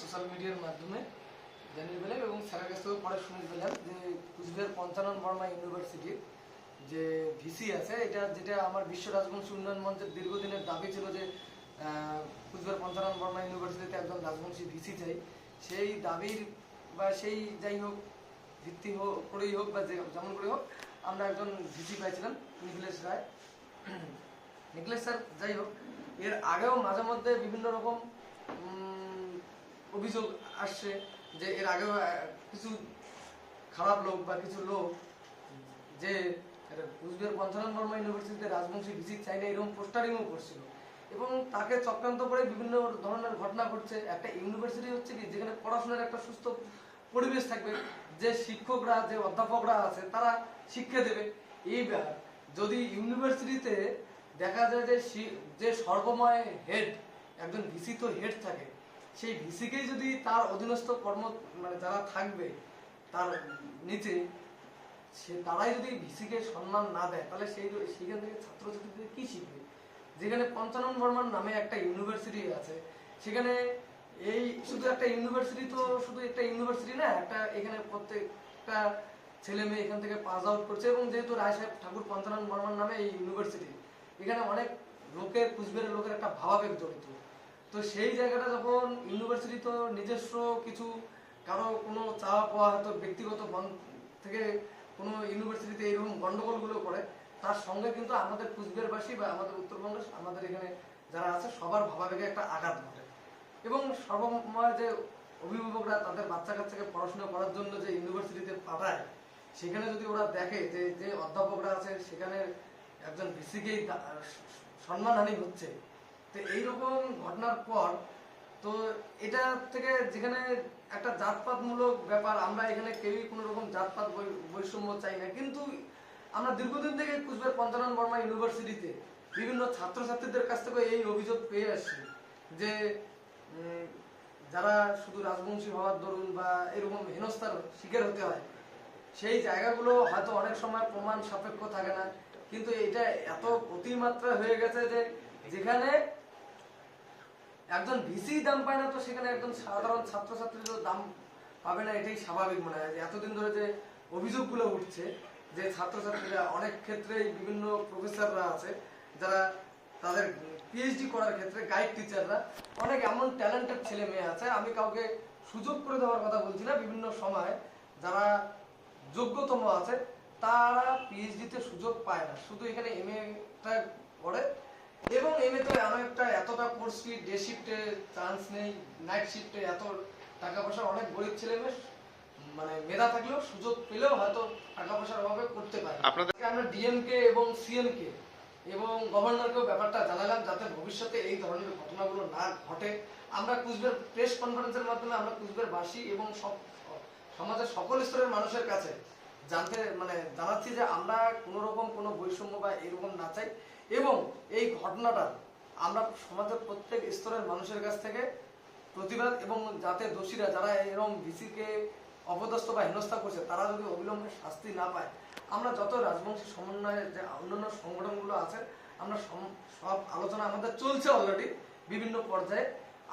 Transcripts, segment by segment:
Social মিডিয়ার মাধ্যমে জানিয়ে পেলাম এবং স্যারের কাছ থেকেও পরে শুনে পেলাম যে কুচবিহার পঞ্চানন বর্মা ইউনিভার্সিটির যে ভিসি আছে, এটা যেটা আমার বিশ্ব রাজবংশী উন্নয়ন মঞ্চের দীর্ঘদিনের দাবি ছিল যে কুচবিহার পঞ্চানন বর্মা ইউনিভার্সিটিতে একজন রাজবংশী ভিসি চাই। সেই দাবির বা সেই যাই হোক, ভিত্তি হোক করেই হোক বা যেমন করে হোক, আমরা একজন ভিসি পাইছিলাম, নিখিলেশ রায়। নিখিলেশ স্যার যাই হোক, এর আগেও মাঝে মধ্যে বিভিন্ন রকম অভিযোগ আসছে যে এর আগেও কিছু খারাপ লোক বা কিছু লোক যে কুচবিহার পঞ্চানন বর্মা ইউনিভার্সিটিতে রাজবংশী ভিজিট চাই না এরকম পোস্টারিংও করছিল। এবং তাকে চক্রান্ত করে বিভিন্ন ধরনের ঘটনা ঘটছে। একটা ইউনিভার্সিটি হচ্ছে কি, যেখানে পড়াশোনার একটা সুস্থ পরিবেশ থাকবে। যে শিক্ষকরা, যে অধ্যাপকরা আছে, তারা শিক্ষা দেবে। এই এইবার যদি ইউনিভার্সিটিতে দেখা যায় যে যে সর্বময় হেড, একজন ভিসি তো হেড থাকে সেই ভিসিকেই যদি তার অধীনস্থ কর্ম মানে যারা থাকবে তার নিচে, সে তারাই যদি ভিসিকে সম্মান না দেয়, তাহলে সেই সেখান থেকে ছাত্রছাত্রীদের কি শিখবে? যেখানে পঞ্চানন বর্মার নামে একটা ইউনিভার্সিটি আছে, সেখানে এই শুধু একটা ইউনিভার্সিটি তো শুধু একটা ইউনিভার্সিটি না, একটা এখানে প্রত্যেকটা ছেলে মেয়ে এখান থেকে পাস আউট করছে এবং যেহেতু রায় সাহেব ঠাকুর পঞ্চানন বর্মার নামে এই ইউনিভার্সিটি, এখানে অনেক লোকের, কুচবিহারের লোকের একটা ভাবাবেগ জড়িত। তো সেই জায়গাটা যখন ইউনিভার্সিটি তো নিজস্ব কিছু, কারও কোনো চাওয়া পাওয়া হয়তো ব্যক্তিগত থেকে কোনো ইউনিভার্সিটিতে এরকম গন্ডগোলগুলো করে, তার সঙ্গে কিন্তু আমাদের কুচবিহারবাসী বা আমাদের উত্তরবঙ্গের আমাদের এখানে যারা আছে, সবার ভাবাবেগে একটা আঘাত ঘটে। এবং সর্বময় যে অভিভাবকরা তাদের বাচ্চা কাচ্চাকে পড়াশোনা করার জন্য যে ইউনিভার্সিটিতে পাঠায়, সেখানে যদি ওরা দেখে যে যে অধ্যাপকরা আছে সেখানে একজন ভিসিকেই সম্মানহানি হচ্ছে তো এইরকম ঘটনার পর তো এটা থেকে যেখানে একটা জাতপাতমূলক ব্যাপার, আমরা এখানে কেউই কোনো রকম জাতপাত বৈষম্য চাই না। কিন্তু আমরা দীর্ঘদিন থেকে কুচবিহার পঞ্চানন বর্মা ইউনিভার্সিটিতে বিভিন্ন ছাত্রছাত্রীদের কাছ থেকে এই অভিযোগ পেয়ে আসছি যে যারা শুধু রাজবংশী হওয়ার দরুন বা এরকম হেনস্থার শিকার হতে হয়, সেই জায়গাগুলো হয়তো অনেক সময় প্রমাণ সাপেক্ষ থাকে না। কিন্তু এটা এত অতিমাত্রা হয়ে গেছে যে, যেখানে একজন ভিসি দাম পায় না তো সেখানে একজন সাধারণ ছাত্রছাত্রীরও দাম পাবে না, এটাই স্বাভাবিক মনে হয়। এতদিন ধরে যে অভিযোগগুলো উঠছে যে ছাত্রছাত্রীরা অনেক ক্ষেত্রে বিভিন্ন প্রফেসররা আছে, যারা তাদের পিএইচডি করার ক্ষেত্রে গাইড টিচাররা অনেক এমন ট্যালেন্টেড ছেলে মেয়ে আছে, আমি কাউকে সুযোগ করে দেওয়ার কথা বলছি না, বিভিন্ন সময় যারা যোগ্যতম আছে, তারা পিএইচডিতে সুযোগ পায় না। শুধু এখানে এম এটা করে এবং এম এ তো এমন একটা এতটা কোর্স ফি ডে শিফটে চান্স নেই নাইট শিফটে এত টাকা পয়সা অনেক গরিব ছেলে মেয়ে মানে মেধা থাকলেও সুযোগ পেলেও হয়তো টাকা পয়সার অভাবে করতে পারে। আপনাদের- আমরা ডিএমকে এবং সিএমকে এবং গভর্নরকেও ব্যাপারটা জানালাম যাতে ভবিষ্যতে এই ধরনের ঘটনাগুলো না ঘটে। আমরা কুচবিহার প্রেস কনফারেন্সের মাধ্যমে আমরা কুচবিহারবাসী এবং সব সমাজের সকল স্তরের মানুষের কাছে জানতে মানে জানাচ্ছি যে আমরা কোনো রকম কোনো বৈষম্য বা এরকম না চাই। এবং এই ঘটনাটা আমরা সমাজের প্রত্যেক স্তরের মানুষের কাছ থেকে প্রতিবাদ এবং যাতে দোষীরা যারা এরকম ভিসিকে অপদস্থ বা হেনস্থা করছে, তারা যদি অবিলম্বে শাস্তি না পায়, আমরা যত রাজবংশী সমন্বয়ের যে অন্যান্য সংগঠনগুলো আছে, আমরা সব আলোচনা আমাদের চলছে অলরেডি বিভিন্ন পর্যায়ে।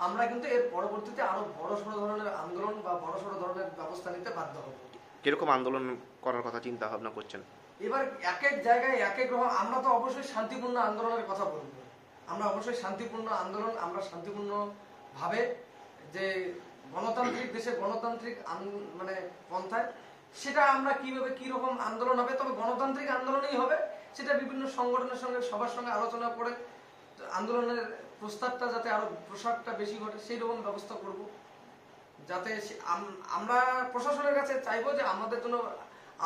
আমরা কিন্তু এর পরবর্তীতে আরও বড় সড়ো ধরনের আন্দোলন বা বড় সড়ো ধরনের ব্যবস্থা নিতে বাধ্য হব। কীরকম আন্দোলন করার কথা চিন্তা ভাবনা করছেন? এবার এক এক জায়গায় এক এক রকম, আমরা তো অবশ্যই শান্তিপূর্ণ আন্দোলনের কথা বলব। আমরা অবশ্যই শান্তিপূর্ণ আন্দোলন, আমরা শান্তিপূর্ণ ভাবে যে গণতান্ত্রিক দেশে গণতান্ত্রিক মানে পন্থায়, সেটা আমরা কীভাবে কি রকম আন্দোলন হবে, তবে গণতান্ত্রিক আন্দোলনই হবে, সেটা বিভিন্ন সংগঠনের সঙ্গে, সবার সঙ্গে আলোচনা করে আন্দোলনের প্রস্তাবটা যাতে আরও প্রসারটা বেশি ঘটে সেই রকম ব্যবস্থা করব। যাতে আমরা প্রশাসনের কাছে চাইব যে আমাদের জন্য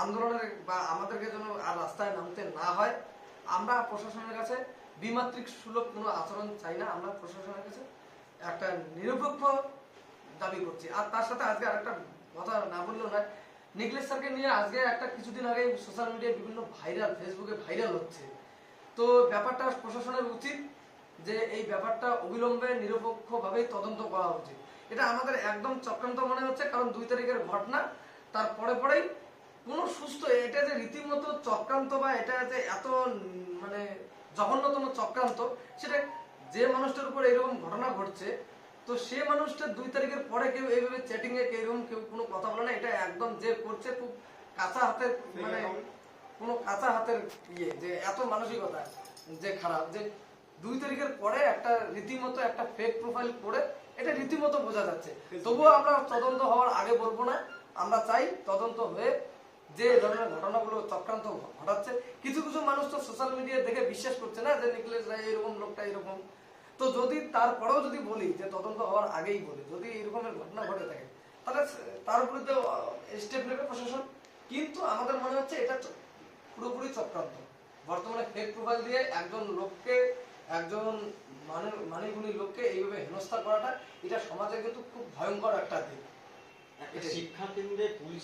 আন্দোলনের বা আমাদেরকে আর রাস্তায় নামতে না হয়। আমরা প্রশাসনের কাছে বিমাত্রিক সুলভ কোনো আচরণ চাই না। আমরা প্রশাসনের কাছে একটা নিরপেক্ষ দাবি করছি। আর তার সাথে আজকে আরেকটা কথা না বললেও নয় নিকলেশ স্যারকে নিয়ে আজকে একটা কিছুদিন আগে সোশ্যাল মিডিয়ায় বিভিন্ন ভাইরাল ফেসবুকে ভাইরাল হচ্ছে। তো ব্যাপারটা প্রশাসনের উচিত যে এই ব্যাপারটা অবিলম্বে নিরপেক্ষভাবেই তদন্ত করা উচিত। এটা আমাদের একদম চক্রান্ত মনে হচ্ছে, কারণ দুই তারিখের ঘটনা, তার পরে পরেই কোনো সুস্থ এটা যে রীতিমতো চক্রান্ত বা এটা যে এত মানে জঘন্যতম চক্রান্ত সেটা যে মানুষটার উপর এরকম ঘটনা ঘটছে তো সে মানুষটা দুই তারিখের পরে কেউ এইভাবে চ্যাটিং এ কেউ এরকম কেউ কোনো কথা বলে না এটা একদম যে করছে খুব কাঁচা হাতের মানে কোনো কাঁচা হাতের ইয়ে যে এত মানসিকতা যে খারাপ যে দুই তারিখের পরে একটা রীতিমতো একটা ফেক প্রোফাইল করে এটা রীতিমতো বোঝা যাচ্ছে। তবুও আমরা তদন্ত হওয়ার আগে বলব না আমরা চাই তদন্ত হয়ে যে ধরনের ঘটনাগুলো চক্রান্ত ঘটাচ্ছে, কিছু কিছু মানুষ তো সোশ্যাল মিডিয়া দেখে বিশ্বাস করছে না যে নিখিলেশ রায় এরকম, লোকটা এরকম। তো যদি তারপরেও যদি বলি যে তদন্ত হওয়ার আগেই বলি, যদি এরকমের ঘটনা ঘটে থাকে, তাহলে তার বিরুদ্ধে স্টেপ নেবে প্রশাসন। কিন্তু আমাদের মনে হচ্ছে এটা পুরোপুরি চক্রান্ত। বর্তমানে ফেক প্রোফাইল দিয়ে একজন লোককে, একজন মানে মানিগুণী লোককে এইভাবে হেনস্থা করাটা, এটা সমাজে কিন্তু খুব ভয়ঙ্কর একটা দিক। শিক্ষা কেন্দ্রে পুলিশ